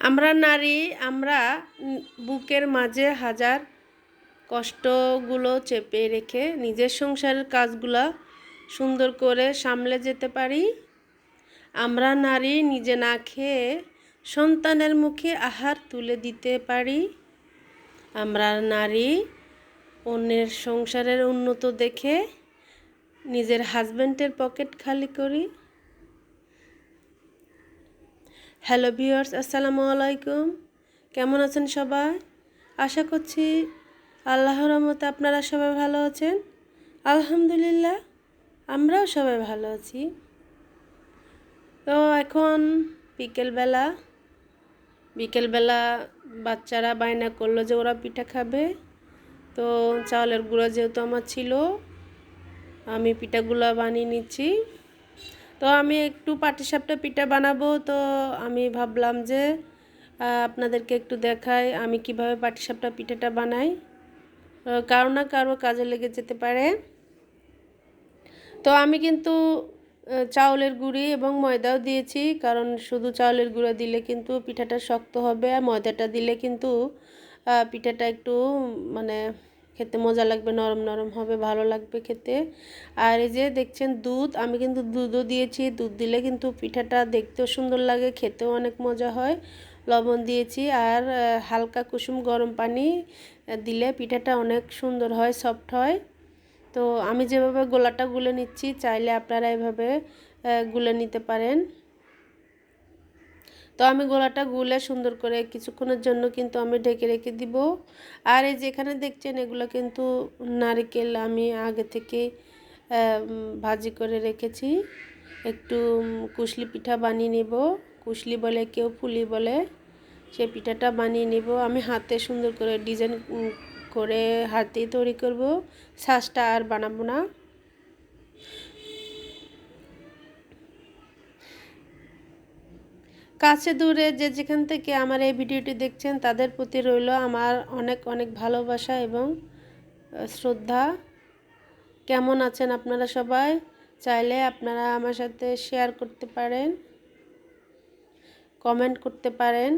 আমরা নারী, আমরা বুকের মাঝে হাজার কষ্টগুলো চেপে রেখে নিজের সংসারের কাজগুলো সুন্দর করে সামলে যেতে পারি। আমরা নারী, নিজে না খেয়ে সন্তানের মুখে আহার তুলে দিতে পারি। আমরা নারী, অন্যের সংসারের উন্নত দেখে নিজের হাজব্যান্ডের পকেট খালি করি। হ্যালো ভিউয়ার্স, আসসালামু আলাইকুম। কেমন আছেন সবাই? আশা করছি আল্লাহর রহমতে আপনারা সবাই ভালো আছেন। আলহামদুলিল্লাহ, আমরাও সবাই ভালো আছি। তো এখন বিকেলবেলা বিকেলবেলা বাচ্চারা বায়না করল যে ওরা পিঠা খাবে। তো চাউলের গুঁড়ো যেহেতু আমার ছিল, আমি পিঠাগুলো বানিয়ে নিচ্ছি। তো আমি একটু পাটিসাপটা পিঠা বানাবো। তো আমি ভাবলাম যে আপনাদেরকে একটু দেখাই আমি কীভাবে পাটিসাপটা পিঠাটা বানাই। কারও না কারও কাজে লেগে যেতে পারে। তো আমি কিন্তু চাউলের গুঁড়ি এবং ময়দাও দিয়েছি, কারণ শুধু চাউলের গুঁড়ো দিলে কিন্তু পিঠাটা শক্ত হবে, আর ময়দাটা দিলে কিন্তু পিঠাটা একটু মানে খেতে মজা লাগবে, নরম নরম হবে, ভালো লাগবে খেতে। আর এই যে দেখছেন দুধ, আমি কিন্তু দুধও দিয়েছি। দুধ দিলে কিন্তু পিঠাটা দেখতেও সুন্দর লাগে, খেতেও অনেক মজা হয়। লবণ দিয়েছি আর হালকা কুসুম গরম পানি দিলে পিঠাটা অনেক সুন্দর হয়, সফট হয়। তো আমি যেভাবে গোলাটা গুলে নিচ্ছি, চাইলে আপনারা এভাবে গুলে নিতে পারেন। তো আমি গোলাটা গুলে সুন্দর করে কিছুক্ষণের জন্য কিন্তু আমি ঢেকে রেখে দিব। আর এই যেখানে দেখছেন, এগুলো কিন্তু নারকেল আমি আগে থেকে ভাজি করে রেখেছি। একটু কুশলি পিঠা বানিয়ে নেব। কুশলি বলে কেউ ফুলি বলে, সেই পিঠাটা বানিয়ে নেব। আমি হাতে সুন্দর করে ডিজাইন করে হাতেই তৈরি করব। শ্বাসটা আর বানাবো না। কাছে দূরে যে যেখান থেকে আমার এই ভিডিওটি দেখছেন, তাদের প্রতি রইল আমার অনেক অনেক ভালোবাসা এবং শ্রদ্ধা। কেমন আছেন আপনারা সবাই? চাইলে আপনারা আমার সাথে শেয়ার করতে পারেন কমেন্ট করতে পারেন,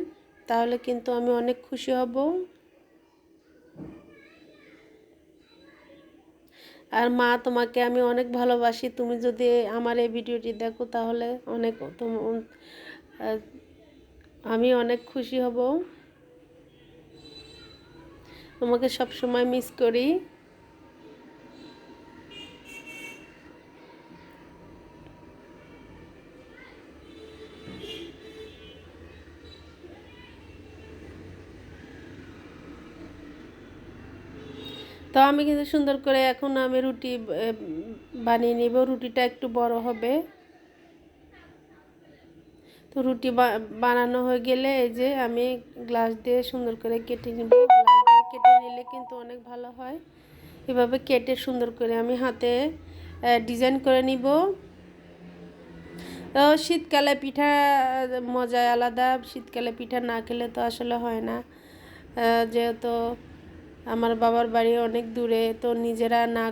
তাহলে কিন্তু আমি অনেক খুশি হব। আর মা, তোমাকে আমি অনেক ভালোবাসি। তুমি যদি আমার এই ভিডিওটি দেখো, তাহলে অনেক আমি অনেক খুশি হব। তোমাকে সব সময় মিস করি। তো আমি কিন্তু সুন্দর করে এখন আমি রুটি বানিয়ে নিব। রুটিটা একটু বড় হবে। তো রুটি বানানো হয়ে গেলে এই যে আমি গ্লাস দিয়ে সুন্দর করে কেটে নিব। কেটে নিলে কিন্তু অনেক ভালো হয়। এভাবে কেটে সুন্দর করে আমি হাতে ডিজাইন করে নিব। তো শীতকালে পিঠা মজায় আলাদা। শীতকালে পিঠা না খেলে তো আসলে হয় না। যেহেতু আমার বাবার বাড়ি অনেক দূরে, তো নিজেরা না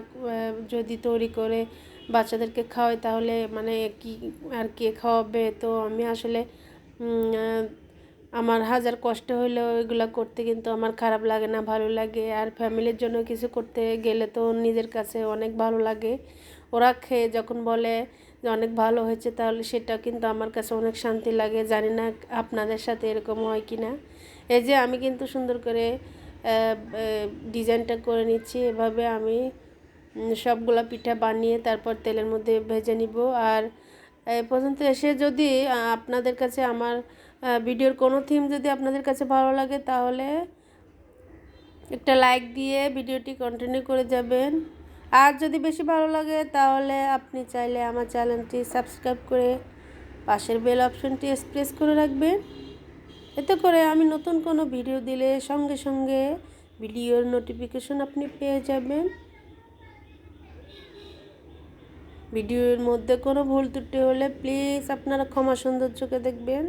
যদি তৈরি করে বাচ্চাদেরকে খাওয়াই, তাহলে মানে কি আর কে খাওয়াবে? তো আমি আসলে আমার হাজার কষ্ট হলেও এগুলো করতে কিন্তু আমার খারাপ লাগে না, ভালো লাগে। আর ফ্যামিলির জন্য কিছু করতে গেলে তো নিজের কাছে অনেক ভালো লাগে। ওরা খেয়ে যখন বলে যে অনেক ভালো হয়েছে, তাহলে সেটা কিন্তু আমার কাছে অনেক শান্তি লাগে। জানি না আপনাদের সাথে এরকম হয় কি না এই যে আমি কিন্তু সুন্দর করে ডিজাইনটা করে নিচ্ছি। এভাবে আমি সবগুলা পিঠা বানিয়ে তারপর তেলের মধ্যে ভেজে নিব। আর এ পর্যন্ত এসে যদি আপনাদের কাছে আমার ভিডিওর কোনো থিম যদি আপনাদের কাছে ভালো লাগে, তাহলে একটা লাইক দিয়ে ভিডিওটি কন্টিনিউ করে যাবেন। আর যদি বেশি ভালো লাগে, তাহলে আপনি চাইলে আমার চ্যানেলটি সাবস্ক্রাইব করে পাশের বেল অপশনটি প্রেস করে রাখবেন। এতে করে আমি নতুন কোনো ভিডিও দিলে সঙ্গে সঙ্গে ভিডিওর নোটিফিকেশন আপনি পেয়ে যাবেন। ভিডিওর মধ্যে কোনো ভুল ত্রুটি হলে প্লিজ আপনারা ক্ষমা সুন্দর চোখে দেখবেন।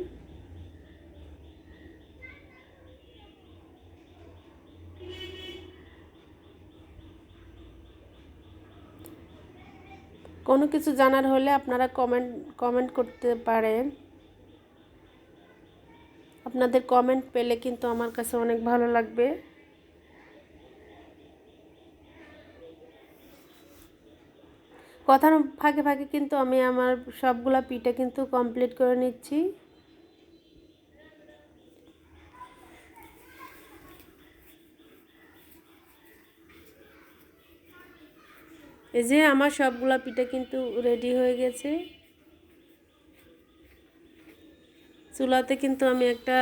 কোনো কিছু জানার হলে আপনারা কমেন্ট কমেন্ট করতে পারেন। আপনাদের কমেন্ট পেলে কিন্তু আমার কাছে অনেক ভালো লাগবে। কথার ফাঁকে ফাঁকে কিন্তু আমি আমার সবগুলা পিঠা কিন্তু কমপ্লিট করে নিচ্ছি। এই যে আমার সবগুলা পিঠা কিন্তু রেডি হয়ে গেছে। চুলাতে কিন্তু আমি একটা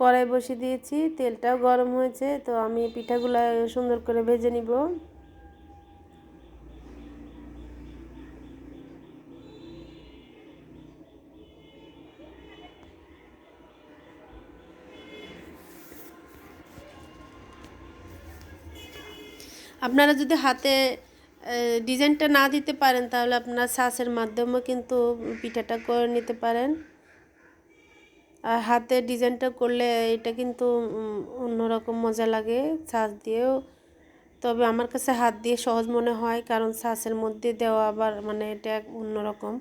কড়াই বসিয়ে দিয়েছি, তেলটাও গরম হয়েছে, তো আমি পিঠাগুলো সুন্দর করে ভেজে নিব। আপনারা যদি হাতে ডিজাইনটা না দিতে পারেন, তাহলে আপনার শ্বাসের মাধ্যমেও কিন্তু পিঠাটা করে নিতে পারেন। আর হাতে ডিজাইনটা করলে এটা কিন্তু অন্যরকম মজা লাগে শ্বাস দিয়েও। তবে আমার কাছে হাত দিয়ে সহজ মনে হয়, কারণ শ্বাসের মধ্যে দেওয়া আবার মানে এটা অন্যরকম।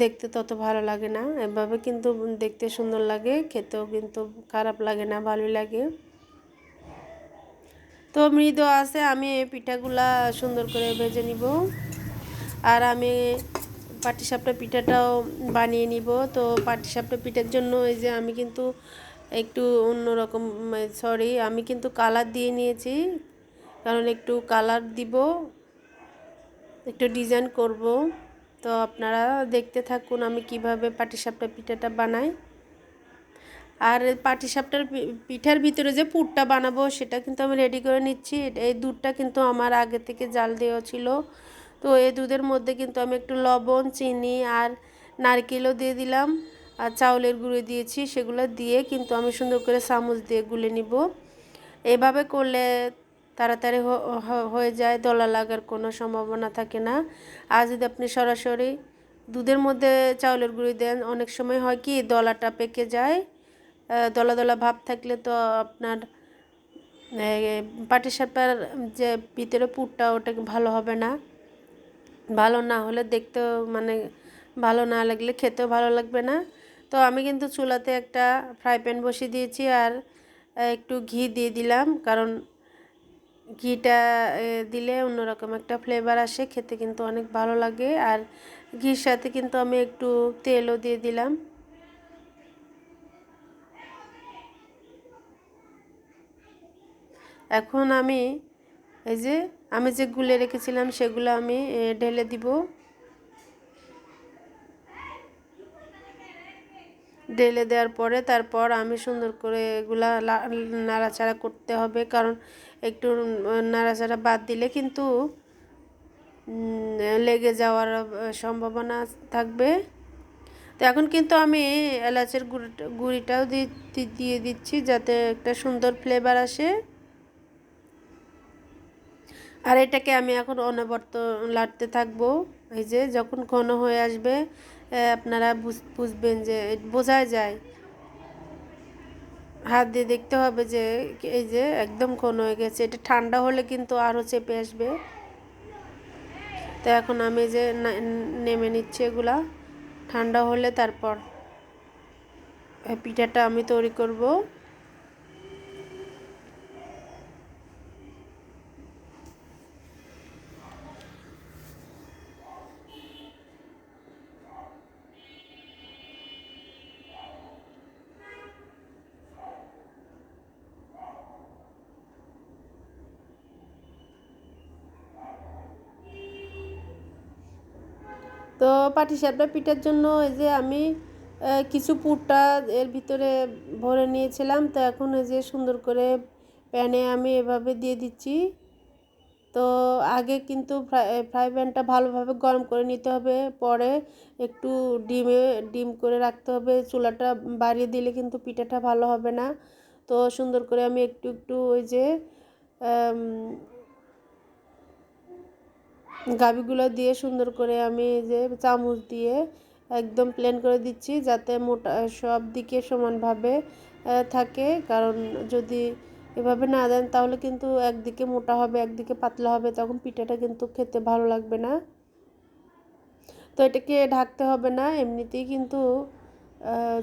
দেখতে তত ভালো লাগে না। এভাবে কিন্তু দেখতে সুন্দর লাগে, খেতেও কিন্তু খারাপ লাগে না, ভালোই লাগে। তো মৃদু আছে, আমি পিঠাগুলা সুন্দর করে ভেজে নিব। আর আমি পাটিসাপটা পিঠাটাও বানিয়ে নিব। তো পাটিসাপটা পিঠার জন্য এই যে আমি কিন্তু একটু অন্যরকম সরি আমি কিন্তু কালার দিয়ে নিয়েছি। কারণ একটু কালার দিব, একটু ডিজাইন করব। তো আপনারা দেখতে থাকুন আমি কীভাবে পাটিসাপটা পিঠাটা বানাই। আর পাটিসাপটার পিঠার ভিতরে যে পুরটা বানাবো সেটা কিন্তু আমি রেডি করে নিচ্ছি। এই দুধটা কিন্তু আমার আগে থেকে জাল দেওয়া ছিল। তো এই দুধের মধ্যে কিন্তু আমি একটু লবণ, চিনি আর নারকেলও দিয়ে দিলাম। আর চাউলের গুঁড়ো দিয়েছি, সেগুলো দিয়ে কিন্তু আমি সুন্দর করে চামচ দিয়ে গুলে নিব। এভাবে করলে তাড়াতাড়ি হয়ে যায়, দলা লাগার কোনো সম্ভাবনা থাকে না। আর যদি আপনি সরাসরি দুধের মধ্যে চাউলের গুঁড়ি দেন, অনেক সময় হয় কি, দলাটা পেকে যায়। দলা দলা ভাব থাকলে তো আপনার পাটিসাপার যে ভিতরে পুরটা ওটা ভালো হবে না। ভালো না হলে দেখতেও মানে ভালো না লাগলে খেতেও ভালো লাগবে না। তো আমি কিন্তু চুলাতে একটা ফ্রাই প্যান বসিয়ে দিয়েছি আর একটু ঘি দিয়ে দিলাম। কারণ ঘিটা দিলে অন্যরকম একটা ফ্লেভার আসে, খেতে কিন্তু অনেক ভালো লাগে। আর ঘির সাথে কিন্তু আমি একটু তেলও দিয়ে দিলাম। এখন আমি এই যে, আমি যে গুলে রেখেছিলাম সেগুলো আমি ঢেলে দিব। ঢেলে দেওয়ার পরে তারপর আমি সুন্দর করে এগুলা নাড়াচাড়া করতে হবে। কারণ একটু নাড়াচাড়া বাদ দিলে কিন্তু লেগে যাওয়ার সম্ভাবনা থাকবে। তো এখন কিন্তু আমি এলাচের গুঁড়িটা, গুঁড়িটাও দিয়ে দিচ্ছি যাতে একটা সুন্দর ফ্লেভার আসে। আর এটাকে আমি এখন অনবর্ত লাড়তে থাকব। এই যে যখন ঘন হয়ে আসবে আপনারা বুঝবেন যে বোঝা যায়। হাত দিয়ে দেখতে হবে যে এই যে একদম ঘন হয়ে গেছে। এটা ঠান্ডা হলে কিন্তু আরও চেপে আসবে। তো এখন আমি যে নেমে নিচ্ছি এগুলা। ঠান্ডা হলে তারপর পিঠাটা আমি তৈরি করব। তো পাটিসাপটা পিঠার জন্য এই যে আমি কিছু পুরটা এর ভিতরে ভরে নিয়েছিলাম। তো এখন এই যে সুন্দর করে প্যানে আমি এভাবে দিয়ে দিচ্ছি। তো আগে কিন্তু ফ্রাই ফ্রাই প্যানটা ভালোভাবে গরম করে নিতে হবে। পরে একটু ডিমে, ডিম করে রাখতে হবে। চুলাটা বাড়িয়ে দিলে কিন্তু পিঠাটা ভালো হবে না। তো সুন্দর করে আমি একটু একটু ওই যে গাবিগুলো দিয়ে সুন্দর করে আমি যে চামচ দিয়ে একদম প্লেন করে দিচ্ছি যাতে মোটা, সব দিকে সমানভাবে থাকে। কারণ যদি এভাবে না দেন তাহলে কিন্তু একদিকে মোটা হবে, একদিকে পাতলা হবে, তখন পিঠাটা কিন্তু খেতে ভালো লাগবে না। তো এটাকে ঢাকতে হবে না, এমনিতেই কিন্তু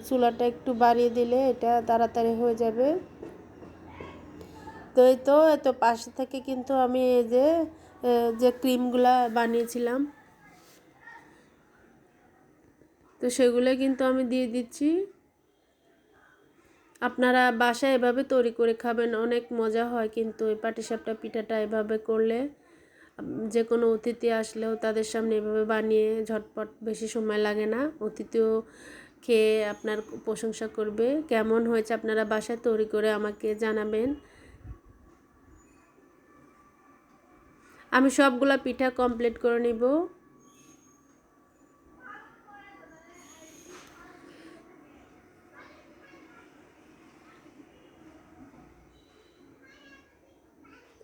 চুলাটা একটু বাড়িয়ে দিলে এটা তাড়াতাড়ি হয়ে যাবে। তো, এই তো এত পাশে থেকে কিন্তু আমি এই যে যে ক্রিমগুলা বানিয়েছিলাম। তো সেগুলো কিন্তু আমি দিয়ে দিচ্ছি। আপনারা বাসায় এভাবে তৈরি করে খাবেন, অনেক মজা হয় কিন্তু এই পাটিসাপটা পিঠাটা এভাবে করলে। যে কোনো অতিথি আসলেও তাদের সামনে এভাবে বানিয়ে ঝটপট বেশি সময় লাগে না। অতিথিও খেয়ে আপনার প্রশংসা করবে। কেমন হয়েছে আপনারা বাসায় তৈরি করে আমাকে জানাবেন। আমি সবগুলা পিঠা কমপ্লিট করে নিব।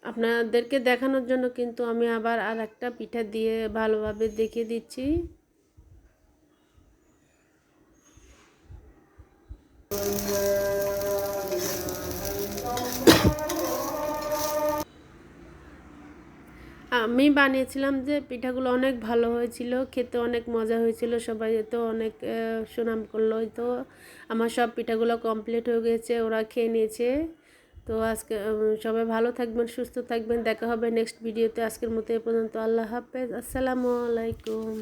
আপনাদেরকে দেখানোর জন্য কিন্তু আমি আবার আর একটা পিঠা দিয়ে ভালোভাবে দেখিয়ে দিচ্ছি। বানিয়েছিলাম যে পিঠাগুলো অনেক ভালো হয়েছিল, খেতে অনেক মজা হয়েছিল, সবাই তো অনেক সুনাম করল। তো আমার সব পিঠাগুলো কমপ্লিট হয়ে গেছে, ওরা খেয়ে নিয়েছে। তো আজকে সবাই ভালো থাকবেন, সুস্থ থাকবেন। দেখা হবে নেক্সট ভিডিওতে আজকের মতো এ পর্যন্ত। আল্লাহ হাফেজ। আসসালামু আলাইকুম।